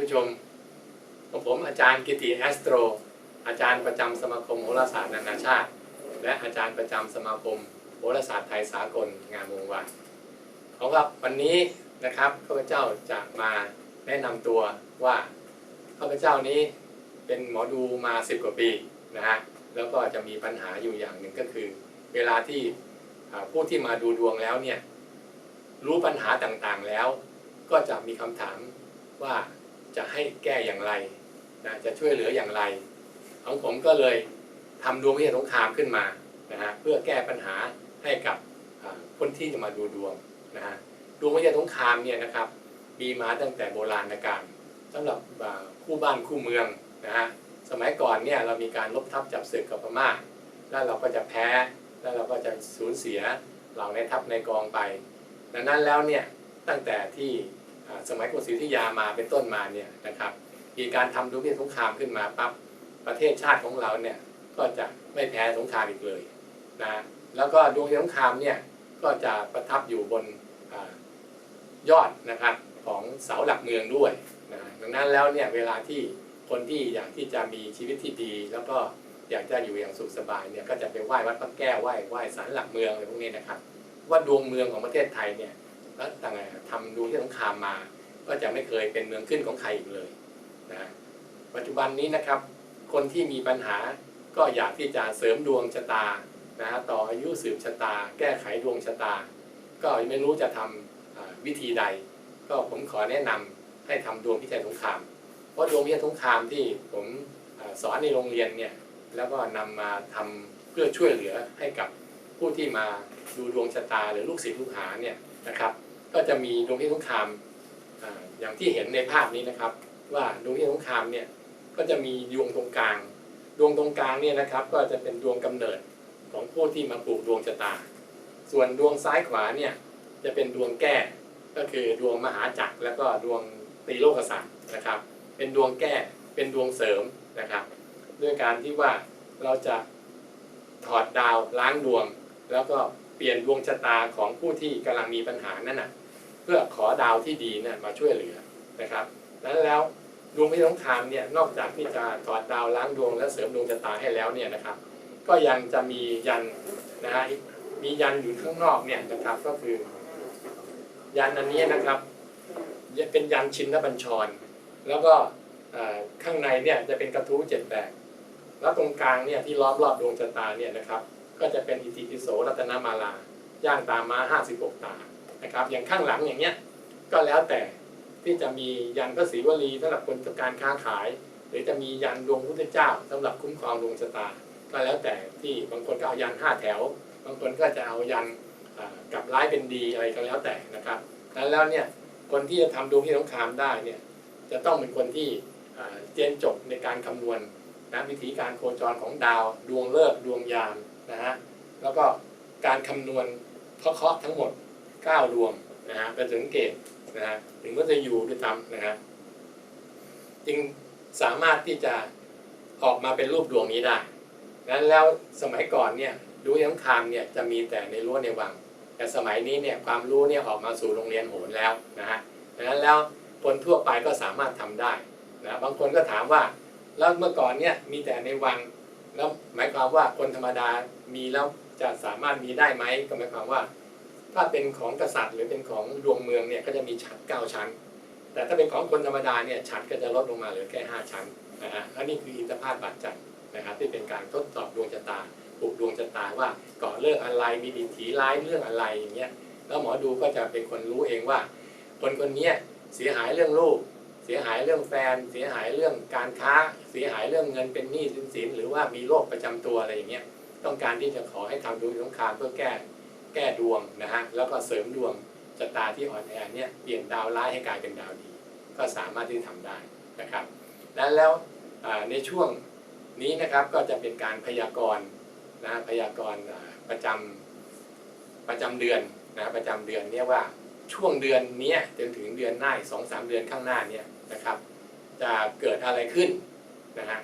ผู้ชมของผมอาจารย์กิติแอสโตร อาจารย์ประจำสมาคมโหราศาสตร์นานาชาติ และอาจารย์ประจำสมาคมโหราศาสตร์ไทยสากลงานวงวานของครับวันนี้นะครับข้าพเจ้าจะมาแนะนำตัวว่าข้าพเจ้านี้เป็นหมอดูมาสิบกว่าปีนะฮะแล้วก็จะมีปัญหาอยู่อย่างหนึ่งก็คือ เวลาที่ผู้ที่มาดูดวงแล้วเนี่ยรู้ปัญหาต่างๆแล้ว ก็จะมีคำถามว่า จะให้แก้อย่างไรนะจะช่วยเหลืออย่างไร ของผมก็เลยทำดวงวิทยาสงครามขึ้นมานะฮะเพื่อแก้ปัญหาให้กับคนที่จะมาดูดวงนะฮะดวงวิทยาสงครามเนี่ยนะครับมีมาตั้งแต่โบราณกาลสำหรับคู่บ้านคู่เมืองนะฮะสมัยก่อนเนี่ยเรามีการลบทับจับศึกกับพม่าแล้วเราก็จะแพ้แล้วเราก็จะสูญเสียเหล่าในทัพในกองไป ดังนั้นแล้วเนี่ยตั้งแต่ที่ สมัยกรุงศรีอยุธยามาเป็นต้นมาเนี่ยนะครับมีการทำดวงวิยาสงครามขึ้นมาปั๊บประเทศชาติของเราเนี่ยก็จะไม่แพ้สงครามอีกเลยนะแล้วก็ดวงสงครามเนี่ยก็จะประทับอยู่บนอยอดนะครับของเสาหลักเมืองด้วยนะดังนั้นแล้วเนี่ยเวลาที่คนที่อยากที่จะมีชีวิตที่ดี แล้วก็อยากจะอยู่อย่างสุขสบายเนี่ยก็จะไปไหว้วัดพระแก้วไหว้ไหว้ศาลหลักเมืองอะไรพวกนี้นะครับ ว่าดวงเมืองของประเทศไทยเนี่ย แล้วต่างทำดวงที่สงครามมา ก็จะไม่เคยเป็นเมืองขึ้นของใครอีกเลยนะปัจจุบันนี้นะครับ คนที่มีปัญหาก็อยากที่จะเสริมดวงชะตานะฮะต่ออายุสืบชะตา แก้ไขดวงชะตา ก็ไม่รู้จะทำอ่าวิธีใด ก็ผมขอแนะนำให้ทำดวงพิจัยสงคราม เพราะดวงพิจัยสงครามที่ผมอสอนในโรงเรียนเนี่ยแล้วก็นำมาทำเพื่อช่วยเหลือให้กับผู้ที่มาดูดวงชะตาหรือลูกศิษย์ลูกหาเนี่ยนะครับ ก็จะมีดวงพิจัยสงครามอย่างที่เห็นในภาพนี้นะครับ ว่าดวงพิจัยสงครามเนี่ยก็จะมีดวงตรงกลาง ดวงตรงกลางเนี่ยนะครับ ก็จะเป็นดวงกำเนิดของผู้ที่มาปลูกดวงชะตา ส่วนดวงซ้ายขวาเนี่ยจะเป็นดวงแก้ก็คือดวงมหาจักรแล้วก็ดวงตีโลกศาสตร์นะครับ เป็นดวงแก้เป็นดวงเสริมนะครับ ด้วยการที่ว่าเราจะถอดดาวล้างดวง แล้วก็เปลี่ยนดวงชะตาของผู้ที่กำลังมีปัญหานั่นน่ะ พื่อขอดาวที่ดีเนี่ยมาช่วยเหลือนะครับนั้นแล้วดวงพิสงครามเนี่ยนอกจากที่จะถอดดาวล้างดวงและเสริมดวงชะตาให้แล้วเนี่ยนะครับ ก็ยังจะมียันนะฮะมียันอยู่ข้างนอกเนี่ยนะครับก็คือ ยันอันนี้นะครับเป็นยันชินบัญชร แล้วก็ข้างในเนี่ยจะเป็นกระทู้เจ็ดแบบแล้วตรงกลางเนี่ยที่ล้อมรอบดวงชะตาเนี่ยนะครับ ก็จะเป็นอิติปิโสรัตนมาลาย่างตามมา56ตา นะครับ อย่างข้างหลังอย่างเงี้ยก็แล้วแต่ที่จะมียันพระศรีวลีสำหรับคนต้องการค้าขาย หรือจะมียันดวงพุทธเจ้าสำหรับคุ้มครองดวงชะตา ก็แล้วแต่ที่บางคนก็เอายันห้าแถว บางคนก็จะเอายันกับร้ายเป็นดีอะไรก็แล้วแต่นะครับดังนั้นแล้วเนี่ยคนที่จะทำดวงที่สงครามได้เนี่ยจะต้องเป็นคนที่เจนจบในการคำนวณนะวิธีการโคจรของดาวดวงเลิกดวงยามนะฮะแล้วก็การคำนวณเคาะทั้งหมด 9 ดวงนะฮะเป็นสังเกตนะฮะถึงก็จะอยู่ด้วยซ้ำนะฮะจึงสามารถที่จะออกมาเป็นรูปดวงนี้ได้นั้นแล้วสมัยก่อนเนี่ยดูยังคามเนี่ยจะมีแต่ในรั้วในวัง แต่สมัยนี้เนี่ยความรู้เนี่ยออกมาสู่โรงเรียนโหนแล้วนะฮะดังนั้นแล้วคนทั่วไปก็สามารถทำได้นะบางคนก็ถามว่าแล้วเมื่อก่อนเนี่ยมีแต่ในวัง แล้วหมายความว่าคนธรรมดามีแล้วจะสามารถมีได้ไหมก็หมายความว่า ถ้าเป็นของกษัตริย์หรือเป็นของดวงเมืองเนี่ยก็จะมีฉัดเก้าชั้น แต่ถ้าเป็นของคนธรรมดาเนี่ยฉัดก็จะลดลงมาเหลือแค่ห้าชั้นนะฮะอันนี้คืออินทภาพบาดจันทร์นะครับที่เป็นการทดสอบดวงชะตาปลุกดวงชะตาว่าก่อเรื่องอะไรมีดินถีร้ายเรื่องอะไรอย่างเงี้ยแล้วหมอดูก็จะเป็นคนรู้เองว่า คนคนนี้เสียหายเรื่องลูก เสียหายเรื่องแฟน เสียหายเรื่องการค้า เสียหายเรื่องเงินเป็นหนี้สินสินหรือว่ามีโรคประจำตัวอะไรอย่างเงี้ยต้องการที่จะขอให้ทำดวงสงครามเพื่อแก้ แก้ดวงนะฮะแล้วก็เสริมดวงชะตาที่อ่อนแอเนี่ยเปลี่ยนดาวร้ายให้กลายเป็นดาวดี ก็สามารถที่จะทำได้นะครับแล้วแล้วในช่วงนี้นะครับก็จะเป็นการพยากรณ์นะพยากรณ์ประจำประจำเดือนนะประจำเดือนเนี่ยว่าช่วงเดือนนี้จนถึงเดือนหน้าสองสามเดือนข้างหน้าเนี่ยนะครับ จะเกิดอะไรขึ้นนะฮะ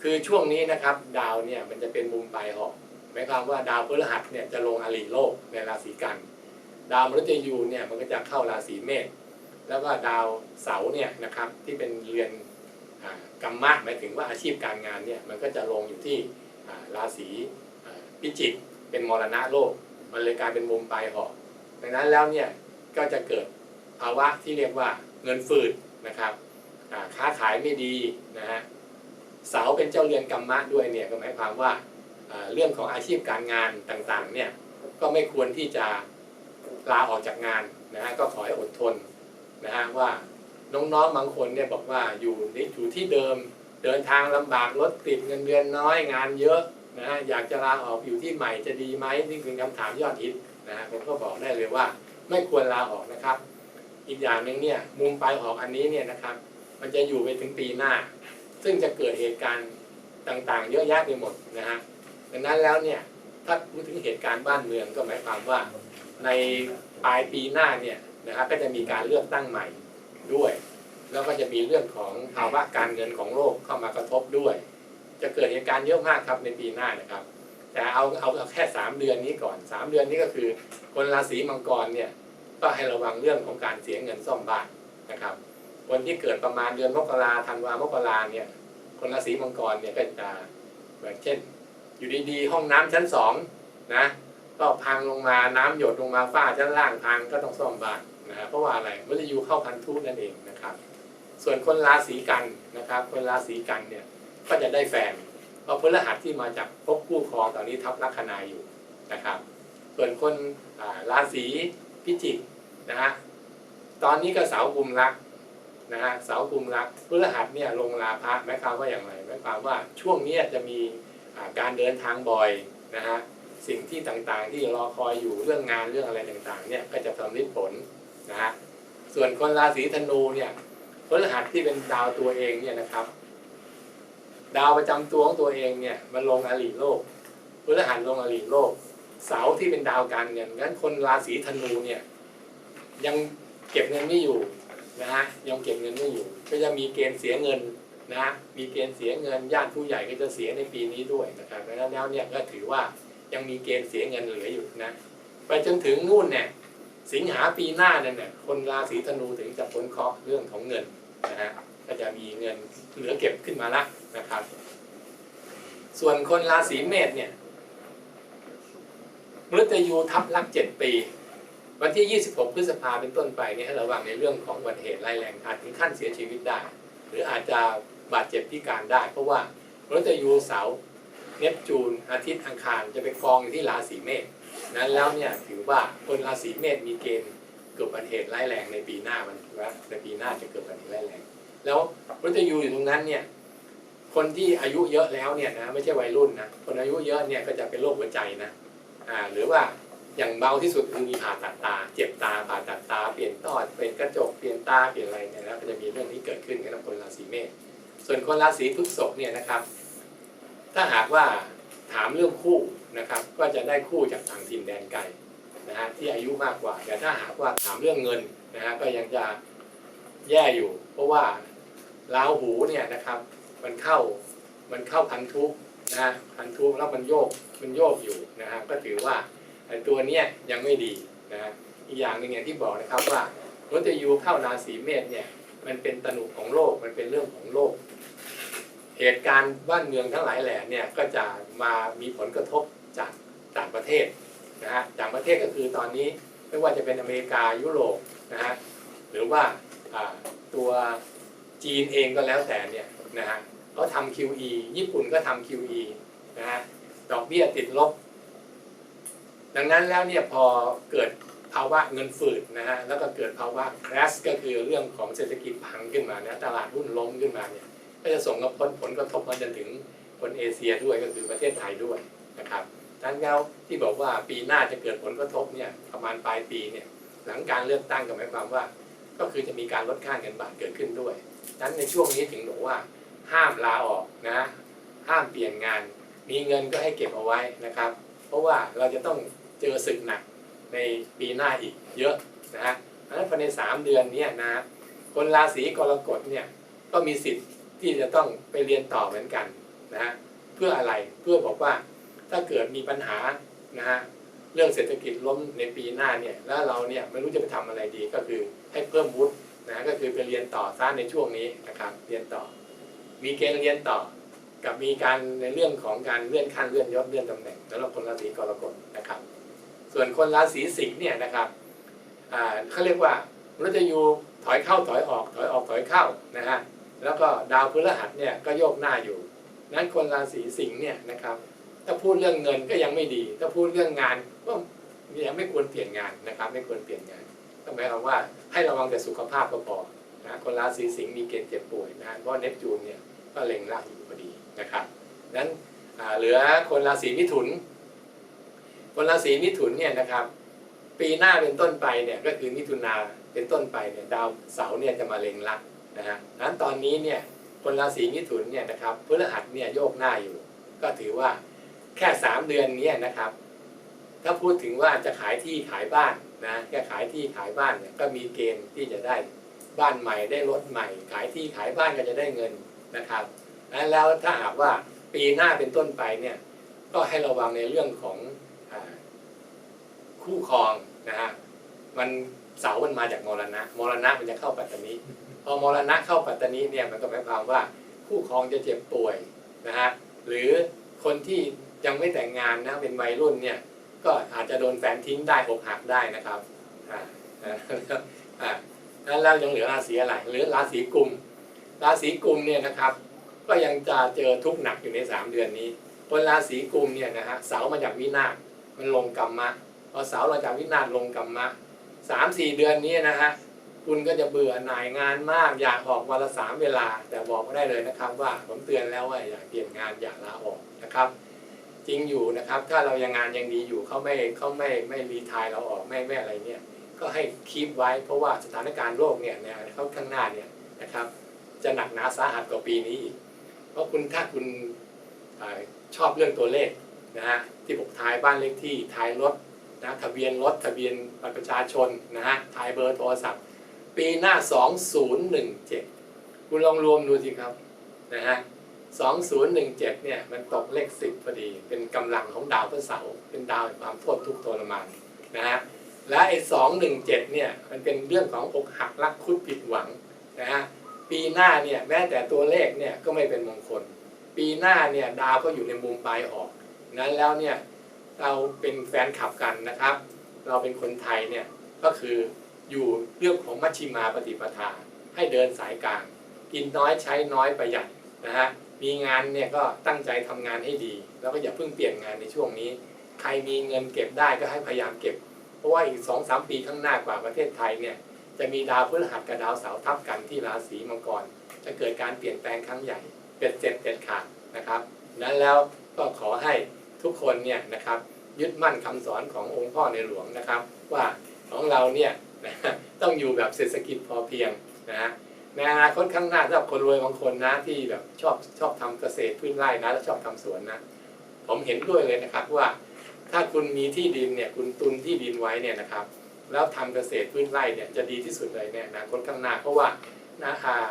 คือช่วงนี้นะครับดาวเนี่ยมันจะเป็นมุมปลายหอก หมายความว่าดาวพฤหัสเนี่ยจะลงอริโลกในราศีกัน ดาวมฤตยูเนี่ยมันก็จะเข้าราศีเมษแล้วก็ดาวเสาร์เนี่ยนะครับที่เป็นเรือนอกรรมะหมายถึงว่าอาชีพการงานเนี่ยมันก็จะลงอยู่ที่ราศีพิจิกเป็นมรณะโลก มันเลยกลายเป็นมุมปลายหอกดังนั้นแล้วเนี่ยก็จะเกิดภาวะที่เรียกว่าเงินฝืดนะครับค้าขายไม่ดีนะฮะเสาเป็นเจ้าเรือนกรรมะด้วยเนี่ยก็หมายความว่า เรื่องของอาชีพการงานต่างๆเนี่ยก็ไม่ควรที่จะลาออกจากงานนะฮะก็ขอให้อดทนนะฮะว่าน้องๆบางคนเนี่ยบอกว่าอยู่นี่อยู่ที่เดิมเดินทางลำบากรถติดเงินเดือนน้อยงานเยอะนะฮะอยากจะลาออกอยู่ที่ใหม่จะดีไหมนี่คือคำถามยอดฮิตนะฮะผมก็บอกได้เลยว่า ไม่ควรลาออกนะครับ อีกอย่างหนึ่งเนี่ยมุมปลายออกอันนี้เนี่ยนะครับ มันจะอยู่ไปถึงปีหน้า ซึ่งจะเกิดเหตุการณ์ต่างๆ เยอะแยะไปหมดนะฮะ ดังนั้นแล้วเนี่ยถ้าพูดถึงเหตุการณ์บ้านเมืองก็หมายความว่าในปลายปีหน้าเนี่ยนะครับก็จะมีการเลือกตั้งใหม่ด้วย แล้วก็จะมีเรื่องของภาวะการเงินของโลกเข้ามากระทบด้วย จะเกิดเหตุการณ์เยอะมากครับในปีหน้านะครับ แต่เอาเอาเอาแค่สามเดือนนี้ก่อนสามเดือนนี้ก็คือ คนราศีมังกรเนี่ยก็ให้ระวังเรื่องของการเสียเงินซ่อมบ้านนะครับคนที่เกิดประมาณเดือนมกราธันวามกราเนี่ยคนราศีมังกรเนี่ยก็จะแบบเช่น อยู่ดีๆห้องน้ำชั้นสองนะก็พังลงมาน้ำหยดลงมาฝ้าชั้นล่างพังก็ต้องซ่อมบ้านนะฮะเพราะว่าอะไรมฤตยูเข้าพันธุนั่นเองนะครับ ส่วนคนราศีกันนะครับ คนราศีกันเนี่ยก็จะได้แฟนเพราะพฤหัสที่มาจากภพคู่ครองตอนนี้ทับลัคนาอยู่นะครับ ส่วนคนราศีพิจิกนะฮะตอนนี้ก็เสากุมรักนะฮะเสากุมรักพฤหัสเนี่ยลงลาภะหมายความว่าอย่างไรหมายความว่าช่วงนี้จะมี การเดินทางบ่อยนะฮะสิ่งที่ต่างๆ ที่รอคอยอยู่เรื่องงานเรื่องอะไรต่างๆเนี่ยก็จะสำลิดผลนะฮะส่วนคนราศีธนูเนี่ยพฤหัสที่เป็นดาวตัวเองเนี่ยนะครับ ดาวประจำตัวของตัวเองเนี่ยมันลงอริโลกพฤหัสลงอริโลก เสาที่เป็นดาวการเงินงั้นคนราศีธนูเนี่ยยังเก็บเงินไม่อยู่นะฮะยังเก็บเงินไม่อยู่ ก็จะมีเกณฑ์เสียเงิน นะมีเกณฑ์เสียเงินญาติผู้ใหญ่ก็จะเสียในปีนี้ด้วยนะครับดังนั้นแล้วเนี่ยก็ถือว่ายังมีเกณฑ์เสียเงินเหลืออยู่นะไปจนถึงนู่นเนี่ยสิงหาปีหน้าเนี่ยเนี่ยคนราศีธนูถึงจะพ้นเคราะห์เรื่องของเงินนะฮะก็จะมีเงินเหลือเก็บขึ้นมาละนะครับ ส่วนคนราศีเมษเนี่ยมฤตยูทับลักเจ็ดปี วันที่ 26 พฤษภาเป็นต้นไปเนี่ยให้ระวังในเรื่องของอุบัติเหตุร้ายแรงอาจถึงขั้นเสียชีวิตได้ หรืออาจจะ บาดเจ็บพิการได้ เพราะว่ามฤตยูเสาร์เนปจูนอาทิตย์อังคารจะไปกองอยู่ที่ราศีเมษนั้นแล้วเนี่ยถือว่าคนราศีเมษมีเกณฑ์เกิดอุบัติเหตุร้ายแรงในปีหน้ามันว่าในปีหน้าจะเกิดอุบัติเหตุร้ายแรง แล้วมฤตยูอยู่ตรงนั้นเนี่ยคนที่อายุเยอะแล้วเนี่ยนะไม่ใช่วัยรุ่นนะคนอายุเยอะเนี่ยก็จะเป็นโรคหัวใจนะอ่าหรือว่าอย่างเบาที่สุดคือมีผ่าตัดตา เจ็บตาผ่าตัดตาเปลี่ยนต้อเปลี่ยนกระจกเปลี่ยนตาเปลี่ยนอะไรเนี่ยนะก็จะมีเรื่องนี้เกิดขึ้นกับคนราศีเมษ ส่วนคนราศีพฤษภเนี่ยนะครับ ถ้าหากว่าถามเรื่องคู่นะครับ ก็จะได้คู่จากต่างถิ่นแดนไกลนะฮะที่อายุมากกว่า แต่ถ้าหากว่าถามเรื่องเงินนะฮะก็ยังจะแย่อยู่ เพราะว่าราหูเนี่ยนะครับ มันเข้ามันเข้าพันธุนะฮะพันธุแล้วมันโยกมันโยกอยู่นะฮะก็ถือว่าตัวเนี้ยยังไม่ดีนะฮะอีกอย่างหนึ่งอย่างที่บอกนะครับว่ามุตยูเข้าราศีเมษเนี่ยมันเป็นตนุของโลกมันเป็นเรื่องของโลก เหตุการณ์บ้านเมืองทั้งหลายแหล่เนี่ยก็จะมามีผลกระทบจากต่างประเทศนะฮะต่างประเทศก็คือตอนนี้ไม่ว่าจะเป็นอเมริกายุโรปนะฮะหรือว่าตัวจีนเองก็แล้วแต่เนี่ยนะฮะเขาทำ QE ญี่ปุ่นก็ทำ QE นะฮะดอกเบี้ยติดลบ ดังนั้นแล้วเนี่ยพอเกิดภาวะเงินฝืดนะฮะแล้วก็เกิดภาวะ crash ก็คือเรื่องของเศรษฐกิจพังขึ้นมานะตลาดหุ้นล้มขึ้นมาเนี่ย ก็จะส่งผลผลกระทบมาจนถึงคนเอเชียด้วยก็คือประเทศไทยด้วยนะครับดังนั้นแล้วที่บอกว่าปีหน้าจะเกิดผลกระทบเนี่ยประมาณปลายปีเนี่ยหลังการเลือกตั้งก็หมายความว่า ก็คือจะมีการลดค่าเงินบาทเกิดขึ้นด้วยดังนั้นในช่วงนี้ถึงบอกว่า ห้ามลาออกนะ ห้ามเปลี่ยนงาน มีเงินก็ให้เก็บเอาไว้นะครับ เพราะว่าเราจะต้องเจอศึกหนักในปีหน้าอีกเยอะนะฮะเพราะฉะนั้นภายในสามเดือนนี้นะคนราศีกรกฎเนี่ยก็มีสิทธิ์ ที่จะต้องไปเรียนต่อเหมือนกันนะฮะเพื่ออะไรเพื่อบอกว่าถ้าเกิดมีปัญหานะฮะเรื่องเศรษฐกิจล้มในปีหน้าเนี่ยแล้วเราเนี่ยไม่รู้จะไปทำอะไรดีก็คือให้เพิ่มวุฒินะก็คือไปเรียนต่อซะในช่วงนี้นะครับเรียนต่อ มีเกณฑ์เรียนต่อ กับมีการในเรื่องของการเลื่อนขั้นเลื่อนยศเลื่อนตำแหน่งสำหรับคนราศีกรกฎนะครับ ส่วนคนราศีสิงห์เนี่ยนะครับอ่าเขาเรียกว่ามฤตยูถอยเข้าถอยออกถอยออกถอยเข้านะฮะ แล้วก็ดาวพฤหัสเนี่ยก็โยกหน้าอยู่ นั้นคนราศีสิงห์เนี่ยนะครับ ถ้าพูดเรื่องเงินก็ยังไม่ดี ถ้าพูดเรื่องงานก็ยังไม่ควรเปลี่ยนงานนะครับ ไม่ควรเปลี่ยนงานก็หมายความว่าให้ระวังแต่สุขภาพก็พอนะคนราศีสิงห์มีเกณฑ์เจ็บป่วยนะเพราะเนปจูนเนี่ยก็เล็งลากอยู่พอดีนะครับนั้นเหลือคนราศีมิถุน คนราศีมิถุนเนี่ยนะครับ ปีหน้าเป็นต้นไปเนี่ยก็คือมิถุนาเป็นต้นไปเนี่ยดาวเสาร์เนี่ยจะมาเล็งลัก นะฮะนั้นตอนนี้เนี่ยคนราศีมิถุนเนี่ยนะครับพฤหัสเนี่ยโยกหน้าอยู่ ก็ถือว่าแค่สามเดือนนี้นะครับ ถ้าพูดถึงว่าจะขายที่ขายบ้านนะแค่ขายที่ขายบ้านเนี่ยก็มีเกณฑ์ที่จะได้บ้านใหม่ได้รถใหม่ ขายที่ขายบ้านก็จะได้เงินนะครับแล้วถ้าหากว่าปีหน้าเป็นต้นไปเนี่ยก็ให้ระวังในเรื่องของอคู่ครองนะฮะมันเสามันมาจากมรณะมรณะมันจะเข้าปัตตานี พอมรณะเข้าปัตตานีเนี่ยมันก็หมายความว่าคู่ครองจะเจ็บป่วยนะฮะหรือคนที่ยังไม่แต่งงานนะเป็นวัยรุ่นเนี่ยก็อาจจะโดนแฟนทิ้งได้อกหักได้นะครับอ่าแล้วแล้วยังเหลือราศีอะไรเหลือราศีกุม ราศีกุมเนี่ยนะครับก็ยังจะเจอทุกข์หนักอยู่ในสามเดือนนี้คนราศีกุมเนี่ยนะฮะเสามาจากวินาศมันลงกรรมะพอเสาเราจากวินาศลงกรรมะสามสี่เดือนนี้นะฮะ คุณก็จะเบื่อหน่ายงานมาก อยากออกวันละสามเวลา แต่บอกไม่ได้เลยนะครับว่าผมเตือนแล้วว่าอย่าเปลี่ยนงานอย่าลาออกนะครับ จริงอยู่นะครับ ถ้าเรายังงานยังดีอยู่เขาไม่เขาไม่ไม่รีทายเราออกไม่ไม่อะไรเนี่ยก็ให้คีปไว้เพราะว่าสถานการณ์โลกเนี่ยเนี่ยเขาข้างหน้าเนี่ยนะครับ จะหนักหนาสาหัสกว่าปีนี้อีกเพราะคุณถ้าคุณอชอบเรื่องตัวเลขนะฮะที่ผมทายบ้านเลขที่ทายรถนะทะเบียนรถทะเบียนบัตรประชาชนนะฮะทายเบอร์โทรศัพท์ ปีหน้า 2017 คุณลองรวมดูสิครับนะฮะ2017 เนี่ยมันตกเลข 10พอดี เป็นกำลังของดาวพฤหัสเสาร์เป็นดาวแห่งความโทษทุกข์ทรมานนะฮะและไอ้217 เนี่ยมันเป็นเรื่องของอกหักรักคุดผิดหวังนะฮะปีหน้าเนี่ยแม้แต่ตัวเลขเนี่ยก็ไม่เป็นมงคล ปีหน้าเนี่ยดาวก็อยู่ในมุมปลายหอกนั้นแล้วเนี่ยเราเป็นแฟนคลับกันนะครับ เราเป็นคนไทยเนี่ยก็คือ อยู่เรื่องของมัชชิมาปฏิปทา ให้เดินสายกลาง กินน้อยใช้น้อยประหยัดนะฮะมีงานเนี่ยก็ตั้งใจทำงานให้ดี แล้วก็อย่าเพิ่งเปลี่ยนงานในช่วงนี้ ใครมีเงินเก็บได้ก็ให้พยายามเก็บ เพราะว่าอีกสองสามปีข้างหน้ากว่าประเทศไทยเนี่ยจะมีดาวพฤหัสกับดาวเสาร์ทับกันที่ราศีมังกร จะเกิดการเปลี่ยนแปลงครั้งใหญ่เป็นเสร็จเด็ดขาดนะครับนั้นแล้วก็ขอให้ทุกคนเนี่ยนะครับยึดมั่นคำสอนขององค์พ่อในหลวงนะครับ ว่าของเราเนี่ย นะต้องอยู่แบบเศรษฐกิจพอเพียงนะฮะในอนาคตข้างหน้าสำหรับคนรวยบางคนนะที่แบบชอบชอบทำเกษตรพืชไร่นะแล้วชอบทำสวนนะ ผมเห็นด้วยเลยนะครับว่า ถ้าคุณมีที่ดินเนี่ยคุณตุนที่ดินไว้เนี่ยนะครับ แล้วทำเกษตรพืชไร่เนี่ยจะดีที่สุดเลยเนี่ยนะคนข้างหน้าเพราะว่านะอ่า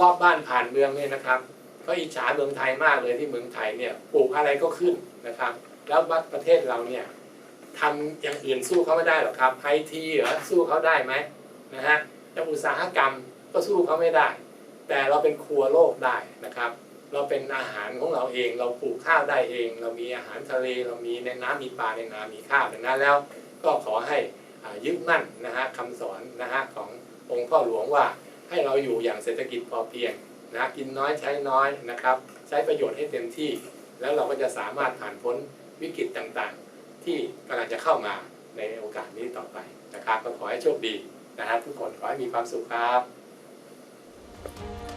รอบบ้านผ่านเมืองเนี่ยนะครับก็อิจฉาเมืองไทยมากเลยที่เมืองไทยเนี่ยปลูกอะไรก็ขึ้นนะครับ แล้วประเทศเราเนี่ย ทำอย่างอื่นสู้เขาไม่ได้หรอกครับไอทีเหรอสู้เขาได้ไหมนะฮะจะอุตสาหกรรมก็สู้เขาไม่ได้ แต่เราเป็นครัวโลกได้นะครับ เราเป็นอาหารของเราเอง เราปลูกข้าวได้เอง เรามีอาหารทะเลเรามีในน้ำมีปลาในน้ำมีข้าวดังนั้นแล้วก็ขอให้ยึดมั่นนะฮะคำสอนนะฮะขององค์พ่อหลวงว่าให้เราอยู่อย่างเศรษฐกิจพอเพียงนะกินน้อยใช้น้อยนะครับ ใช้ประโยชน์ให้เต็มที่ แล้วเราก็จะสามารถผ่านพ้นวิกฤตต่างๆ ที่กำลังจะเข้ามาในโอกาสนี้ต่อไปนะครับ ก็ขอให้โชคดีนะครับทุกคนขอให้มีความสุขครับ